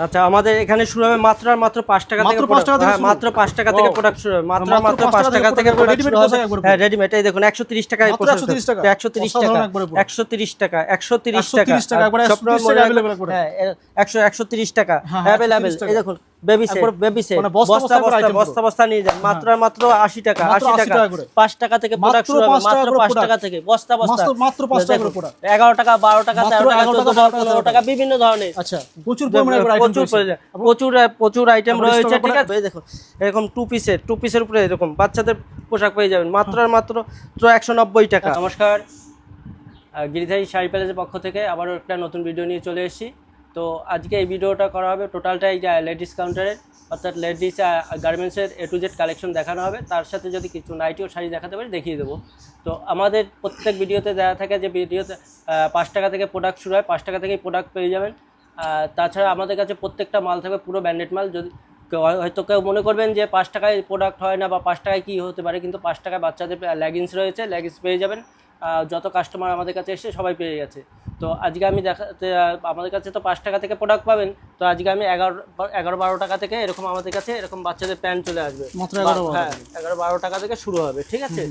আচ্ছা আমাদের এখানে শুরু হবে মাত্র আর মাত্র পাঁচ টাকা থেকে মাত্র পাঁচ টাকা থেকে হ্যাঁ, মাত্র পাঁচ টাকা থেকে প্রোডাক্ট শুরু হবে। মাত্র আর মাত্র পাঁচ টাকা থেকে হ্যাঁ রেডিমেড এই দেখুন একশো তিরিশ টাকায় মাত্র 130 টাকা? একশো তিরিশ টাকা। একশো তিরিশ টাকা একশো তিরিশ 130 টাকা একবারে 130 টাকা। হ্যাঁ একশো একশো তিরিশ টাকা হ্যাঁ, অ্যাভেলেবেল এই দেখুন বেবি সেট বেবি সেট বস্তা বস্তা বস্তা বস্তা item বস্তা বস্তা নিয়ে যান। মাত্র টাকা 80 টাকা। থেকে প্রোডাক্ট শুরু হবে মাত্র করে টাকা থেকে। বস্তা বস্তা। মাত্র- মাত্র টাকা করে টাকা বারো টাকা মাত্র তেরো টাকা 11 টাকা, টাকা 12 পনেরো টাকা বিভিন্ন ধরনের। আচ্ছা প্রচুর পরিমাণে প্রচুর প্রচুর প্রচুর আইটেম রয়েছে। ঠিক আছে? এই দেখুন এরকম টু পিসের টু পিসের উপরে এরকম। বাচ্চাদের পোশাক পেয়ে যাবেন। মাত্র আর মাত্র একশো নব্বই টাকা। নমস্কার। গিরিধারী শাড়ি প্যালেসের পক্ষ থেকে আবারও একটা নতুন ভিডিও নিয়ে চলে এসেছি। তো আজকে এই ভিডিওটা করা হবে টোটালটাই লেডিস কাউন্টারের অর্থাৎ লেডিস গার্মেন্টসের এ টু জেড কালেকশন দেখানো হবে। তার সাথে যদি কিছু নাইটি ও শাড়ি দেখাতে পারি, দেখিয়ে দেবো। তো আমাদের প্রত্যেক ভিডিওতে দেওয়া থাকে যে ভিডিওতে পাঁচ টাকা থেকে প্রোডাক্ট শুরু হয়, পাঁচ টাকা থেকেই প্রোডাক্ট পেয়ে যাবেন। তাছাড়া আমাদের কাছে প্রত্যেকটা মাল থাকবে পুরো ব্র্যান্ডেড মাল। যদি হয়- হয়তো কেউ মনে করবেন যে পাঁচ টাকায় প্রোডাক্ট হয় না বা পাঁচ টাকায় কী হতে পারে, কিন্তু পাঁচ টাকায় বাচ্চাদের লেগিংস রয়েছে লেগিংস পেয়ে যাবেন। যত কাস্টমার আমাদের কাছে এসে সবাই পেয়ে গেছে। তো আজকে আমি দেখাতে আমাদের কাছে তো পাঁচ টাকা থেকে প্রোডাক্ট পাবেন তো আজকে আমি এগারো এগারো বারো টাকা থেকে এরকম আমাদের কাছে এরকম বাচ্চাদের প্যান্ট চলে আসবে। মাত্র 11 বারো হ্যাঁ এগারো বারো টাকা থেকে শুরু হবে ঠিক আছে?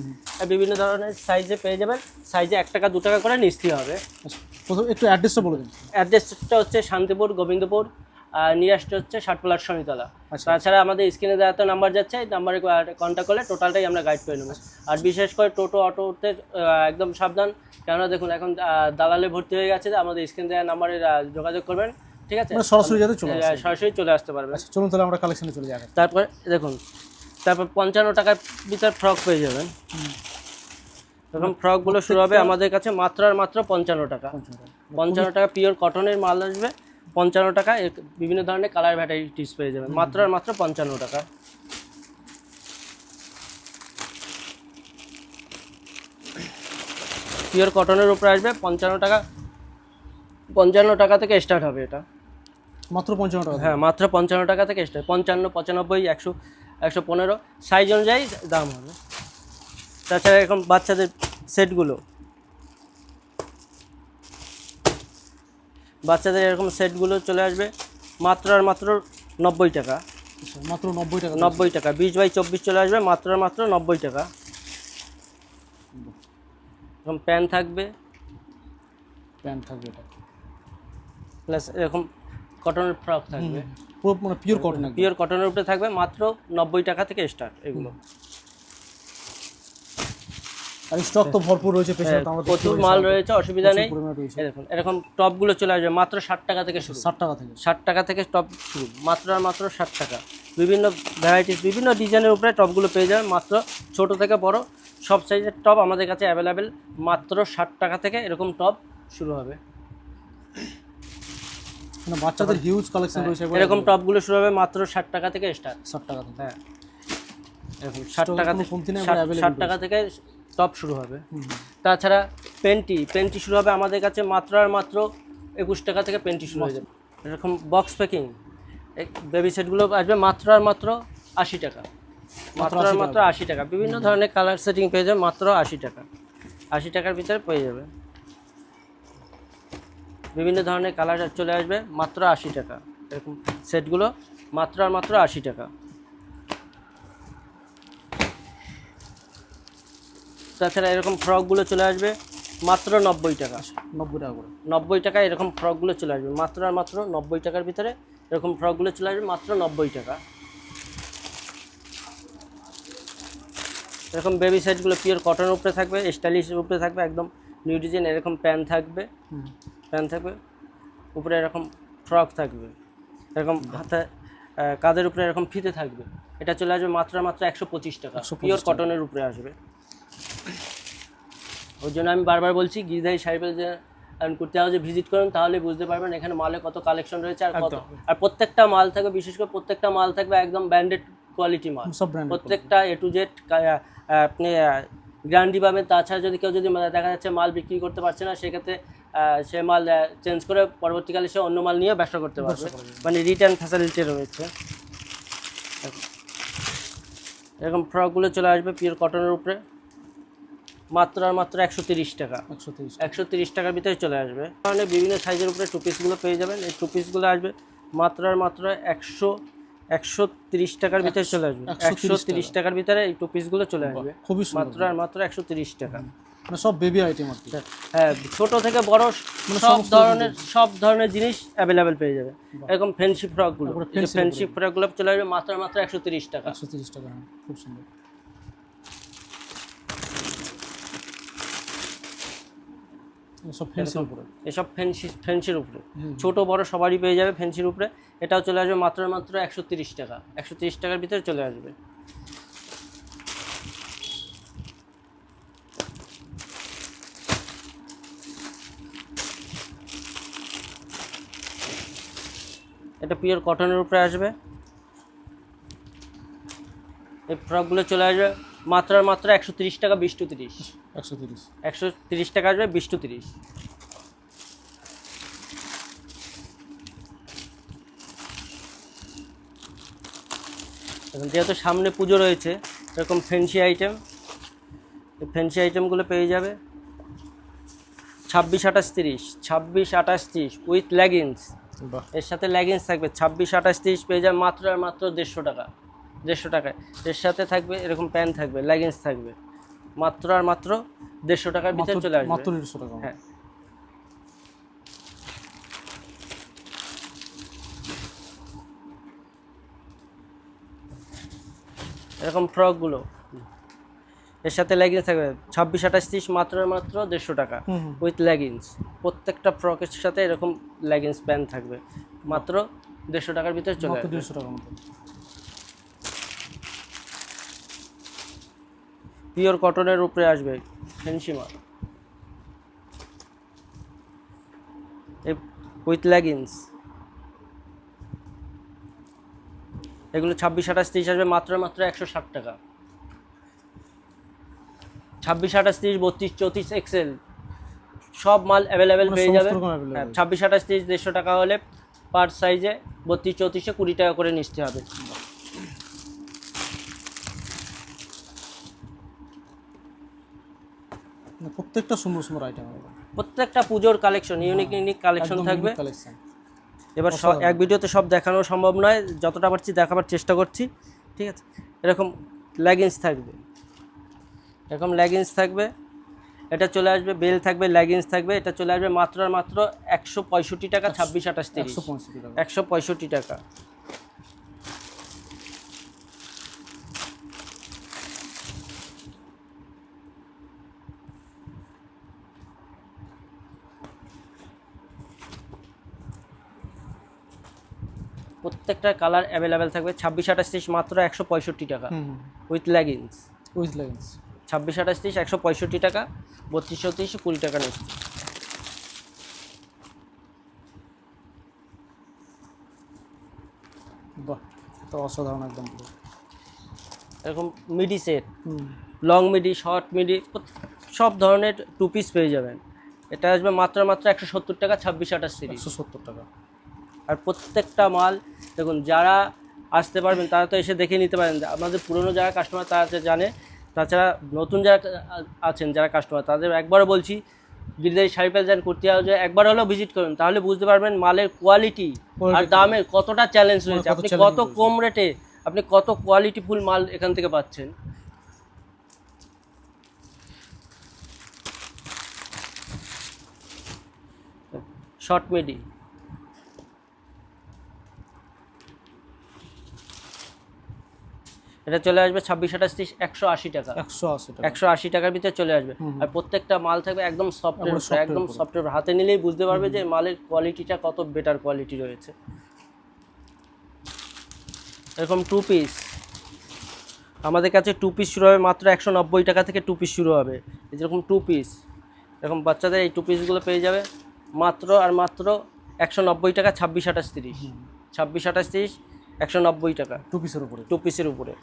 বিভিন্ন ধরনের সাইজে পেয়ে যাবেন। সাইজে এক টাকা দু টাকা করে নিস্তি হবে। আচ্ছা, প্রথম একটু অ্যাড্রেসটা বলে দিন। অ্যাড্রেসটা হচ্ছে শান্তিপুর গোবিন্দপুর আর নিয়ারটা হচ্ছে ষাটপলার শনিতলা আচ্ছা। তাছাড়া আমাদের স্ক্রিনে দেওয়া তো নাম্বার যাচ্ছে এই নাম্বারে কন্ট্যাক্ট করলে টোটালটাই আমরা গাইড করে নেব। আর বিশেষ করে টোটো অটোতে একদম সাবধান। কেননা দেখুন এখন দালালে ভর্তি হয়ে গেছে আমাদের স্ক্রিন দেওয়া নাম্বারে যোগাযোগ করবেন ঠিক আছে? মানে সরাসরি যাতে চলে সরাসরি চলে আসতে পারবেন। আচ্ছা চলুন তাহলে আমরা কালেকশনে চলে যাই। তারপরে দেখুন তারপর পঞ্চান্ন টাকার ভিতর ফ্রক পেয়ে যাবেন। এরকম ফ্রকগুলো শুরু হবে আমাদের কাছে মাত্রার মাত্র পঞ্চান্ন টাকা। পঞ্চান্ন টাকা। পিওর কটনের মাল আসবে। পঞ্চান্ন টাকা বিভিন্ন ধরনের কালার ভ্যারাইটিস পেয়ে যাবেন। মাত্র আর মাত্র পঞ্চান্ন টাকা। পিওর কটনের উপরে আসবে পঞ্চান্ন টাকা পঞ্চান্ন টাকা থেকে স্টার্ট হবে এটা। মাত্র পঞ্চান্ন টাকা। হ্যাঁ মাত্র পঞ্চান্ন টাকা থেকে স্টার্ট পঞ্চান্ন পঁচানব্বই একশো একশো পনেরো। সাইজ অনুযায়ী দাম হবে। তাছাড়া এখন বাচ্চাদের সেটগুলো বাচ্চাদের এরকম সেটগুলো চলে আসবে। মাত্র আর মাত্র নব্বই টাকা। আচ্ছা, মাত্র নব্বই টাকা নব্বই টাকা। বিশ বাই চব্বিশ চলে আসবে মাত্র আর মাত্র নব্বই টাকা। এরকম প্যান থাকবে। প্যান্ট থাকবে এটা। প্লাস এরকম কটনের ফ্রক থাকবে। পুরো মানে পিওর কটন পিওর কটনের উপরে থাকবে মাত্র নব্বই টাকা থেকে স্টার্ট এগুলো। আর স্টক তো ভরপুর রয়েছে দেখতে প্রচুর মাল রয়েছে অসুবিধা নেই। দেখুন এরকম টপগুলো চলে আসবে মাত্র ষাট টাকা থেকে শুরু। ষাট টাকা থেকে। ষাট টাকা থেকে টপ শুরু মাত্র আর মাত্র ষাট টাকা। বিভিন্ন ভ্যারাইটিস বিভিন্ন ডিজাইনের উপরে টপগুলো পেয়ে যাবেন মাত্র ছোট থেকে বড় সব সাইজের টপ আমাদের কাছে অ্যাভেলেবেল মাত্র ষাট টাকা থেকে এরকম টপ শুরু হবে। মানে বাচ্চাদের হিউজ কালেকশন রয়েছে এরকম টপগুলো শুরু হবে মাত্র ষাট টাকা থেকে স্টার্ট ষাট টাকা থেকে। হ্যাঁ এরকম ষাট টাকা থেকে ষাট টাকা থেকে টপ শুরু হবে। তাছাড়া পেন্টি পেন্টি শুরু হবে আমাদের কাছে মাত্র আর মাত্র একুশ টাকা থেকে পেন্টি শুরু হয়ে যাবে। এরকম বক্স প্যাকিং বেবি সেটগুলো আসবে মাত্র আর মাত্র আশি টাকা। মাত্র আর মাত্র আশি টাকা। বিভিন্ন ধরনের কালার সেটিং পেয়ে যাবে মাত্র আশি টাকা। আশি টাকার ভিতরে পেয়ে যাবে। বিভিন্ন ধরনের কালার চলে আসবে মাত্র আশি টাকা। এরকম সেটগুলো মাত্র আর মাত্র আশি টাকা। তাছাড়া এরকম ফ্রকগুলো চলে আসবে মাত্র নব্বই টাকা। নব্বই টাকা করে। নব্বই টাকা এরকম ফ্রকগুলো চলে আসবে মাত্র আর মাত্র নব্বই টাকার ভিতরে এরকম ফ্রকগুলো চলে আসবে মাত্র নব্বই টাকা। এরকম বেবি সেটগুলো পিওর কটনের উপরে থাকবে স্টাইলিশের উপরে থাকবে একদম নিউ ডিজাইন এরকম প্যান থাকবে। প্যান থাকবে উপরে এরকম ফ্রক থাকবে। এরকম হাতে কাদের উপরে এরকম ফিতে থাকবে। এটা চলে আসবে মাত্র মাত্র একশো পঁচিশ টাকা। 125 পিওর কটনের উপরে আসবে। ওই জন্য আমি বারবার বলছি গিরিধারী শাড়ি করতে হাউসে ভিজিট করুন তাহলে বুঝতে পারবেন এখানে মালে কত কালেকশন রয়েছে আর কত আর প্রত্যেকটা মাল থাকবে বিশেষ করে প্রত্যেকটা মাল থাকবে একদম ব্র্যান্ডেড কোয়ালিটি মাল। প্রত্যেকটা এ টু জেড আপনি গ্যারান্টি পাবেন। তাছাড়া যদি কেউ যদি দেখা যাচ্ছে মাল বিক্রি করতে পারছে না সেক্ষেত্রে সে মাল চেঞ্জ করে পরবর্তীকালে সে অন্য মাল নিয়ে ব্যবসা করতে পারবে। মানে রিটার্ন ফ্যাসিলিটি রয়েছে। এরকম ফ্রকগুলো চলে আসবে পিওর কটনের উপরে। মাত্র আর মাত্র একশো তিরিশ টাকা। একশো তিরিশ টাকার ভিতরে চলে আসবে। কারণে বিভিন্ন সাইজের উপরে টু পিসগুলো পেয়ে যাবেন। এই টু পিসগুলো আসবে মাত্র আর মাত্র একশো একশো তিরিশ টাকার ভিতরে চলে আসবে। একশো তিরিশ টাকার ভিতরে এই টু পিসগুলো চলে আসবে। খুবই মাত্র আর মাত্র একশো তিরিশ টাকা। মানে সব বেবি আইটেম হ্যাঁ ছোট থেকে বড় মানে সব ধরনের সব ধরনের জিনিস অ্যাভেলেবেল পেয়ে যাবে। এরকম ফ্যান্সি ফ্রকগুলো ফ্যান্সি ফ্রকগুলো চলে আসবে মাত্র মাত্র একশো তিরিশ টাকা। একশো তিরিশ টাকা হ্যাঁ খুব সুন্দর। সব ফ্যান্সির উপরে। এসব ফ্যান্সি ফ্যান্সির উপরে। ছোট বড় সবারই পেয়ে যাবে ফ্যান্সির উপরে। এটাও চলে আসবে মাত্র মাত্র একশো তিরিশ টাকা। একশো তিরিশ টাকার ভিতরে চলে আসবে। এটা পিওর কটনের উপরে আসবে। এই ফ্রকগুলো চলে আসবে মাত্র আর মাত্র একশো তিরিশ টাকা বিশ টু তিরিশ। একশো তিরিশ। একশো তিরিশ টাকা আসবে বিশ টু তিরিশ। যেহেতু সামনে পুজো রয়েছে এরকম ফ্যান্সি আইটেম ফ্যান্সি আইটেমগুলো পেয়ে যাবে। ছাব্বিশ আঠাশ তিরিশ ছাব্বিশ আঠাশ তিরিশ উইথ লেগিংস এর সাথে লেগিংস থাকবে ছাব্বিশ আঠাশ তিরিশ পেয়ে যাবে মাত্র আর মাত্র দেড়শো টাকা দেড়শো টাকায়। এর সাথে থাকবে এরকম প্যান্ট থাকবে লেগিংস থাকবে। মাত্র আর মাত্র দেড়শো টাকার ভিতরে চলে আসবে। মাত্র দেড়শো টাকা। হ্যাঁ। এরকম ফ্রকগুলো। এর সাথে লেগিংস থাকবে। ছাব্বিশ আঠাশ তিরিশ মাত্র মাত্র দেড়শো টাকা। উইথ লেগিংস প্রত্যেকটা ফ্রকের সাথে এরকম লেগিংস প্যান্ট থাকবে। মাত্র দেড়শো টাকার ভিতরে চলে দেড়শো টাকা মতো। পিওর কটনের উপরে আসবে ফেন্সি মাল উইথ লেগিংস এগুলো ছাব্বিশ আঠাশ তিরিশ আসবে মাত্র মাত্র একশো ষাট টাকা। ছাব্বিশ আঠাশ তিরিশ বত্রিশ চৌত্রিশ এক্সেল। সব মাল অ্যাভেলেবেল পেয়ে যাবে। হ্যাঁ ছাব্বিশ আঠাশ তিরিশ দেড়শো টাকা হলে পার সাইজে বত্রিশ চৌত্রিশে কুড়ি টাকা করে নিতে হবে। প্রত্যেকটা সুন্দর সুন্দর আইটেম প্রত্যেকটা পুজোর কালেকশন ইউনিক ইউনিক কালেকশন থাকবে। কালেকশন এবার স- এক ভিডিওতে সব দেখানো সম্ভব নয় যতটা পারছি দেখাবার চেষ্টা করছি ঠিক আছে? এরকম লেগিংস থাকবে। এরকম লেগিংস থাকবে। এটা চলে আসবে বেল থাকবে লেগিংস থাকবে। এটা চলে আসবে মাত্র মাত্র একশো পঁয়ষট্টি টাকা ছাব্বিশ আঠাশ তিরিশ। একশো পঁয়ষট্টি টাকা। প্রত্যেকটা কালার অ্যাভেলেবেল থাকবে। ছাব্বিশ আঠাশ তিরিশ মাত্র একশো পঁয়ষট্টি টাকা। উইথ লেগিংস উইথ লেগিংস ছাব্বিশ আঠাশ তিরিশ একশো পঁয়ষট্টি টাকা। বত্রিশ চৌত্রিশ কুড়ি টাকা নিচ্ছে বাহ তো অসাধারণ একদম এরকম midi set long midi short midi সব ধরনের টু পিস পেয়ে যাবেন। এটা আসবে মাত্র মাত্র একশো সত্তর টাকা ছাব্বিশ আঠাশ তিরিশ। একশো সত্তর টাকা। আর প্রত্যেকটা মাল দেখুন যারা আসতে পারবেন তারা তো এসে দেখে নিতে পারেন। আমাদের পুরনো যারা কাস্টমার তারা জানে। তাছাড়া নতুন যারা আছেন যারা কাস্টমার তাদের একবারও বলছি গিরিদারি শাড়ি প্যালজান করতে হবে একবার হলেও ভিজিট করুন তাহলে বুঝতে পারবেন মালের কোয়ালিটি আর দামের কতটা চ্যালেঞ্জ রয়েছে। আপনি কত কম রেটে আপনি কত কোয়ালিটিফুল মাল এখান থেকে পাচ্ছেন। শর্ট মিডি এটা চলে আসবে ছাব্বিশ আঠাশ তিরিশ একশো আশি টাকা। একশো আশি টাকা। একশো আশি টাকার ভিতরে চলে আসবে। আর প্রত্যেকটা মাল থাকবে একদম এর একদম সফটওয়্যার হাতে নিলেই বুঝতে পারবে যে মালের কোয়ালিটিটা কত বেটার কোয়ালিটি রয়েছে। এরকম টু পিস আমাদের কাছে টু পিস শুরু হবে মাত্র একশো নব্বই টাকা থেকে টু পিস শুরু হবে। যেরকম টু পিস এরকম বাচ্চাদের এই টু পিসগুলো পেয়ে যাবে মাত্র আর মাত্র একশো নব্বই টাকা ছাব্বিশ আঠাশ তিরিশ। ছাব্বিশ আঠাশ তিরিশ একশো নব্বই টাকা। টু পিসের উপরে। টু পিসের উপরে।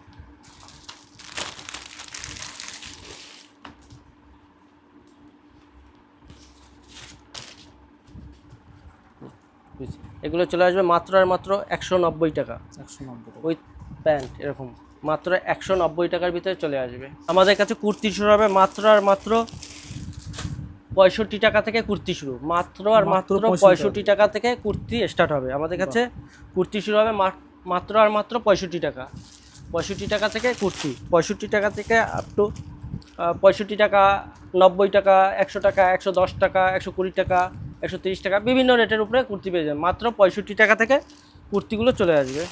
এগুলো চলে আসবে মাত্র আর মাত্র একশো নব্বই টাকা। একশো নব্বই উইথ প্যান্ট এরকম। মাত্র একশো নব্বই টাকার ভিতরে চলে আসবে। আমাদের কাছে কুর্তি শুরু হবে মাত্র আর মাত্র পঁয়ষট্টি টাকা থেকে কুর্তি শুরু। মাত্র আর মাত্র মাত্র 65 পঁয়ষট্টি টাকা থেকে কুর্তি স্টার্ট হবে। আমাদের কাছে কুর্তি শুরু হবে মাত্র আর মাত্র পঁয়ষট্টি টাকা। পঁয়ষট্টি টাকা থেকে কুর্তি। পঁয়ষট্টি টাকা থেকে আপ টু পঁয়ষট্টি টাকা নব্বই টাকা একশো টাকা একশো দশ টাকা একশো কুড়ি টাকা একশো তিরিশ টাকা। বিভিন্ন রেটের উপরে কুর্তি পেয়ে যাবে মাত্র পঁয়ষট্টি টাকা থেকে কুর্তিগুলো চলে আসবে।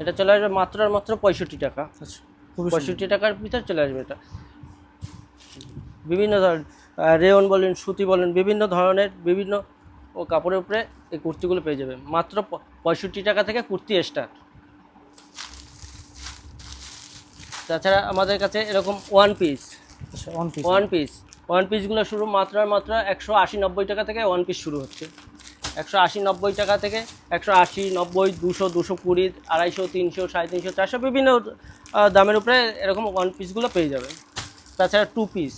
এটা চলে আসবে মাত্র আর মাত্র পঁয়ষট্টি টাকা। আচ্ছা। পঁয়ষট্টি টাকার ভিতরে চলে আসবে এটা। বিভিন্ন ধরনের রেয়ন বলেন সুতি বলেন বিভিন্ন ধরনের বিভিন্ন ও কাপড়ের উপরে এই কুর্তিগুলো পেয়ে যাবে মাত্র পঁয়ষট্টি টাকা থেকে কুর্তি স্টার্ট তাছাড়া আমাদের কাছে এরকম one piece piece one piece one পিসগুলো শুরু মাত্রার মাত্রা একশো আশি নব্বই টাকা থেকে ওয়ান পিস শুরু হচ্ছে। একশো আশি নব্বই টাকা থেকে একশো আশি নব্বই দুশো দুশো কুড়ি আড়াইশো তিনশো সাড়ে তিনশো চারশো বিভিন্ন দামের উপরে এরকম ওয়ান পিসগুলো পেয়ে যাবে তাছাড়া টু পিস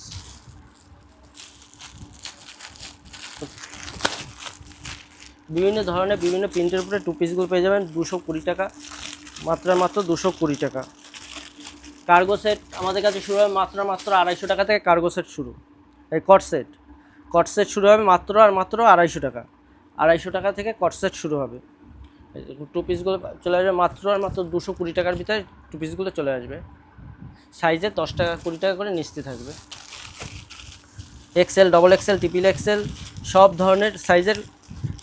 বিভিন্ন ধরনের বিভিন্ন প্রিন্টের উপরে টু পিসগুলো পেয়ে যাবেন দুশো কুড়ি টাকা। মাত্র মাত্র দুশো কুড়ি টাকা। কার্গো সেট আমাদের কাছে শুরু হবে মাত্র মাত্র আড়াইশো টাকা থেকে কার্গো সেট শুরু। এই কট সেট। কট সেট শুরু হবে মাত্র আর মাত্র আড়াইশো টাকা। আড়াইশো টাকা থেকে কট সেট শুরু হবে। টু পিসগুলো চলে আসবে মাত্র আর মাত্র দুশো কুড়ি টাকার ভিতরে টু পিসগুলো চলে আসবে। সাইজে দশ টাকা, কুড়ি টাকা করে নিস্তি থাকবে। XL double XL triple XL সব ধরনের সাইজের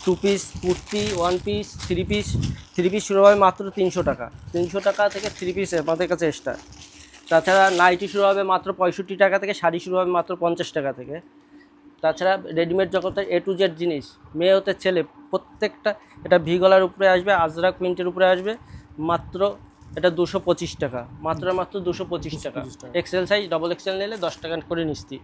two piece, kurti, one piece, three piece three piece শুরু হবে মাত্র তিনশো টাকা। তিনশো টাকা থেকে থ্রি পিস আমাদের কাছে এক্সট্রা। তাছাড়া নাইটি শুরু হবে মাত্র পঁয়ষট্টি টাকা থেকে শাড়ি শুরু হবে মাত্র পঞ্চাশ টাকা থেকে। তাছাড়া রেডিমেড জগতের এ টু জেড জিনিস মেয়ে হতে ছেলে প্রত্যেকটা এটা ভিগলার উপরে আসবে আজরা কুইন্টের উপরে আসবে মাত্র এটা দুশো পঁচিশ টাকা মাত্র মাত্র দুশো পঁচিশ টাকা। 225 টাকা। এক্সেল সাইজ ডবল এক্সেল নিলে দশ টাকা করে নিস্তি।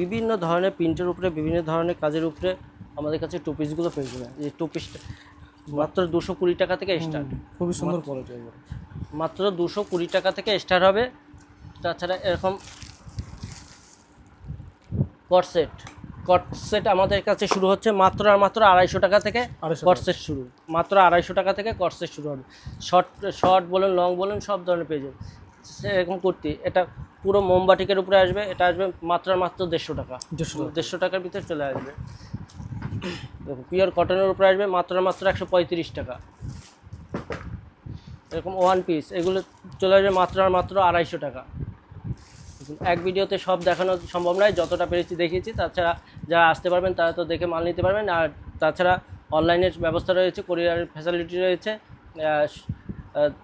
বিভিন্ন ধরনের প্রিন্টের উপরে বিভিন্ন ধরনের কাজের উপরে আমাদের কাছে টু পিসগুলো পেয়ে যাবে এই টু পিসটা মাত্র দুশো কুড়ি টাকা থেকে স্টার্ট খুবই সুন্দর কোয়ালিটি মাত্র দুশো কুড়ি টাকা থেকে স্টার্ট হবে। তাছাড়া এরকম কট সেট কট সেট আমাদের কাছে শুরু হচ্ছে মাত্র আর মাত্র আড়াইশো টাকা থেকে 250 কট সেট শুরু। মাত্র আড়াইশো টাকা থেকে কট সেট শুরু হবে। শর্ট শর্ট বলুন লং বলুন সব ধরনের পেয়ে যাবে এরকম কুর্তি এটা পুরো মোমবাটিকের উপরে আসবে এটা আসবে মাত্রার মাত্র দেড়শো টাকা। দেড়শো দেড়শো টাকার ভিতরে চলে আসবে। দেখো পিওর কটনের উপরে আসবে মাত্রার মাত্র একশো পঁয়ত্রিশ টাকা। এরকম ওয়ান পিস এগুলো চলে আসবে মাত্র আর মাত্র আড়াইশো টাকা। এক ভিডিওতে সব দেখানো সম্ভব নয় যতটা পেরেছি দেখিয়েছি তাছাড়া যারা আসতে পারবেন তারা তো দেখে মাল নিতে পারবেন আর তাছাড়া অনলাইনের ব্যবস্থা রয়েছে কোরিয়ার ফ্যাসিলিটি রয়েছে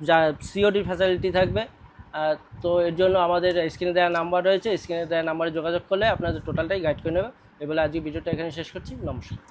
যা সিওডির ফ্যাসিলিটি থাকবে তো এর জন্য আমাদের স্ক্রিনে দেওয়া নাম্বার রয়েছে, স্ক্রিনে দেওয়া নাম্বারে যোগাযোগ করলে আপনাদের টোটালটাই গাইড করে নেবে। এবারে আজকে ভিডিওটা এখানে শেষ করছি, নমস্কার।